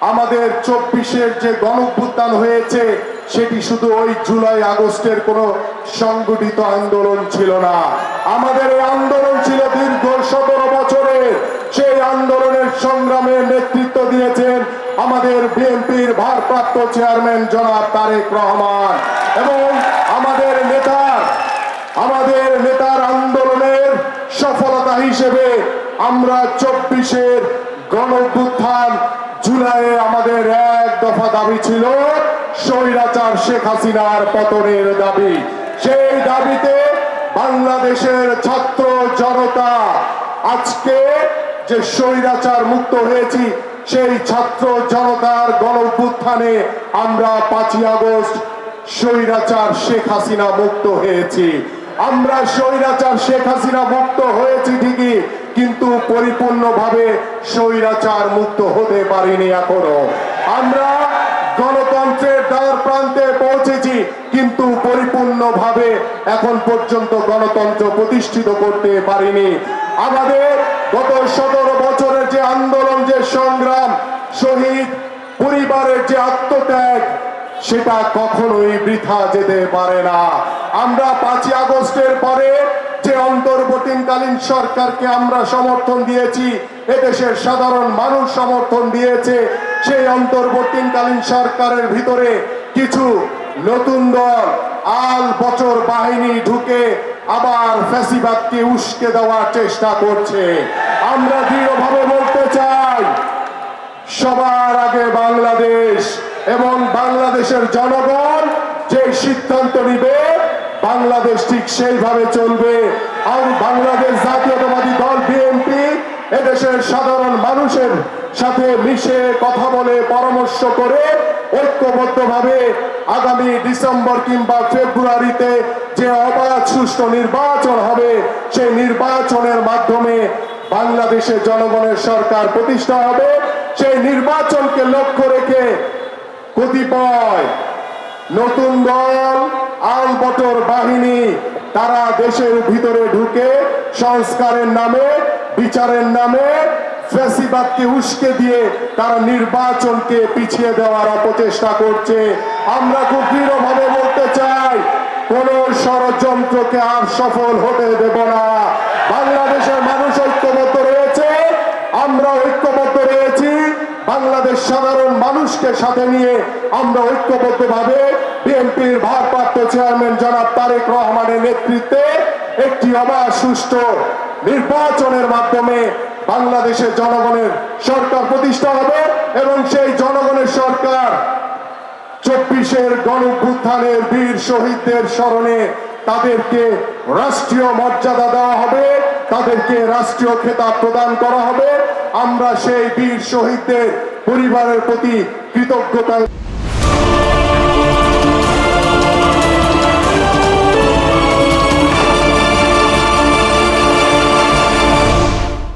আমাদের চব্বিশের যে গণভ্যুত্থান হয়েছে, সেটি শুধু ওই জুলাই আগস্টের কোনো সংগঠিত আন্দোলন ছিল না। আমাদের এই আন্দোলন ছিল দীর্ঘ সতেরো বছরের। সেই আন্দোলনের সংগ্রামের নেতৃত্ব দিয়েছেন আমাদের বিএনপির ভারপ্রাপ্ত চেয়ারম্যান জনাব তারেক রহমান। এবং আমাদের নেতার আমাদের নেতার আন্দোলনের সফলতা হিসেবে আমরা চব্বিশের গণভ্যুত্থান জুলাইয়ে আমাদের এক দফা দাবি ছিল স্বৈরাচার শেখ হাসিনার পতনের দাবি। সেই দাবিতে বাংলাদেশের ছাত্র জনতা, আজকে যে স্বৈরাচার মুক্ত হয়েছি, সেই ছাত্র জনতার গণভ্যুত্থানে আমরা পাঁচই আগস্ট স্বৈরাচার শেখ হাসিনা মুক্ত হয়েছি। আমরা স্বৈরাচার শেখ হাসিনা মুক্ত হয়েছি ঠিকই কিন্তু পরিপূর্ণভাবে স্বৈরাচার মুক্ত হতে পারিনি এখনও। আমরা গণতন্ত্রের দ্বার প্রান্তে পৌঁছেছি, কিন্তু পরিপূর্ণভাবে এখন পর্যন্ত গণতন্ত্র প্রতিষ্ঠিত করতে পারিনি। আমাদের গত সতেরো বছরের যে আন্দোলন, যে সংগ্রাম, শহীদ পরিবারের যে আত্মত্যাগ, সেটা কখনোই বৃথা যেতে পারে না। আমরা পাঁচই আগস্টের পরে যে অন্তর্বর্তীকালীন সরকারকে আমরা সমর্থন দিয়েছি, এদেশের সাধারণ মানুষ সমর্থন দিয়েছে, সেই অন্তর্বর্তীকালীন সরকারের ভিতরে কিছু নতুন দল, আল বছর বাহিনী ঢুকে আবার ফ্যাসিবাদকে উস্কে দেওয়ার চেষ্টা করছে। আমরা দৃঢ়ভাবে বলতে চাই, সবার আগে বাংলাদেশ এবং বাংলাদেশের জনগণ যে সিদ্ধান্ত নিবে বাংলাদেশ ঠিক সেইভাবে চলবে। আর বাংলাদেশ জাতীয়তাবাদী দল, বিএনপি, এদেশের সাধারণ মানুষের সাথে মিশে কথা বলে, পরামর্শ করে ঐক্যবদ্ধভাবে আগামী ডিসেম্বর কিংবা ফেব্রুয়ারিতে যে অবাধ সুষ্ঠু নির্বাচন হবে, সেই নির্বাচনের মাধ্যমে বাংলাদেশে জনগণের সরকার প্রতিষ্ঠা হবে। সেই নির্বাচনকে লক্ষ্য রেখে কতিপয় নতুন দল, আল বটর বাহিনী, তারা দেশের ভিতরে ঢুকে সংস্কারের নামে, বিচারের নামে ফ্যাসিবাদকে উস্কে দিয়ে তারা নির্বাচনকে পিছিয়ে দেওয়ার অপচেষ্টা করছে। আমরা খুব দৃঢ়ভাবে বলতে চাই, কোন ষড়যন্ত্রকে আর সফল হতে দেব না। বাংলাদেশের মানুষ ঐক্যবদ্ধ রয়েছে আমরা ঐক্যবদ্ধ রয়েছি বাংলাদেশ সাধারণ মানুষকে সাথে নিয়ে আমরা ঐক্যবদ্ধভাবে বিএনপির ভারপ্রাপ্ত চেয়ারম্যান জনাব তারেক রহমানের নেতৃত্বে একটি অবাধ সুষ্ঠু নির্বাচনের মাধ্যমে বাংলাদেশের জনগণের সরকার প্রতিষ্ঠা হবে এবং সেই জনগণের সরকার চব্বিশের গণভ্যুত্থানের বীর শহীদদের স্মরণে তাদেরকে রাষ্ট্রীয় মর্যাদা দেওয়া হবে, তাদেরকে রাষ্ট্রীয় খেতাব প্রদান করা হবে। আমরা সেই বীর শহীদদের পরিবারের প্রতি কৃতজ্ঞতা